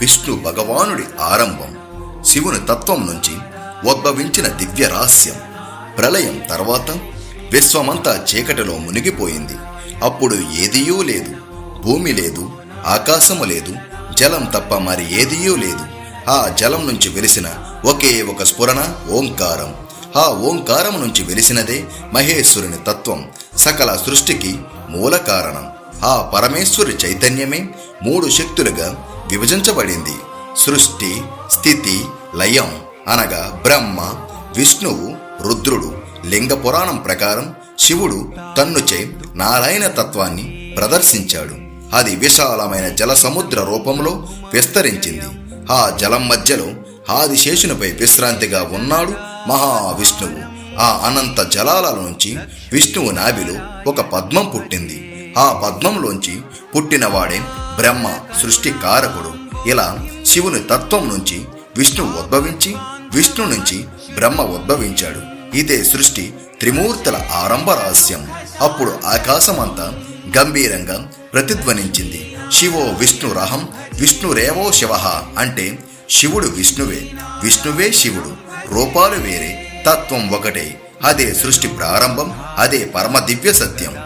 విష్ణు భగవానుడి ఆరంభం శివుని తత్వం నుంచి ఉద్భవించిన దివ్య రహస్యం. ప్రళయం తర్వాత విశ్వమంతా చీకటిలో మునిగిపోయింది. అప్పుడు ఏదియూ లేదు భూమి లేదు ఆకాశము లేదు జలం తప్ప మరి ఏదియూ లేదు. ఆ జలం నుంచి వెలిసిన ఒకే ఒక స్ఫురణ ఓంకారం. ఆ ఓంకారం నుంచి వెలిసినదే మహేశ్వరుని తత్వం సకల సృష్టికి మూల కారణం. ఆ పరమేశ్వరి చైతన్యమే మూడు శక్తులుగా విభజించబడింది. సృష్టి స్థితి లయం అనగా బ్రహ్మ విష్ణువు రుద్రుడు లింగ పురాణం ప్రకారం శివుడు తన్నుచే నారాయణ తత్వాన్ని ప్రదర్శించాడు. అది విశాలమైన జల సముద్ర రూపంలో విస్తరించింది. ఆ జలం మధ్యలో ఆదిశేషునిపై విశ్రాంతిగా ఉన్నాడు మహావిష్ణువు. ఆ అనంత జలాల నుంచి విష్ణువు నాభిలో ఒక పద్మం పుట్టింది. ఆ పద్మంలోంచి పుట్టినవాడే బ్రహ్మ సృష్టి కారకుడు. ఇలా శివుని తత్వం నుంచి విష్ణువు ఉద్భవించి విష్ణు నుంచి బ్రహ్మ ఉద్భవించాడు. ఇదే సృష్టి త్రిమూర్తుల ఆరంభ రహస్యం. అప్పుడు ఆకాశమంతా గంభీరంగా ప్రతిధ్వనించింది. శివో విష్ణు రహం విష్ణురేవో శివ అంటే శివుడు విష్ణువే. విష్ణువే శివుడు. రూపాలు వేరే. తత్వం ఒకటే. అదే సృష్టి ప్రారంభం అదే పరమ దివ్య సత్యం.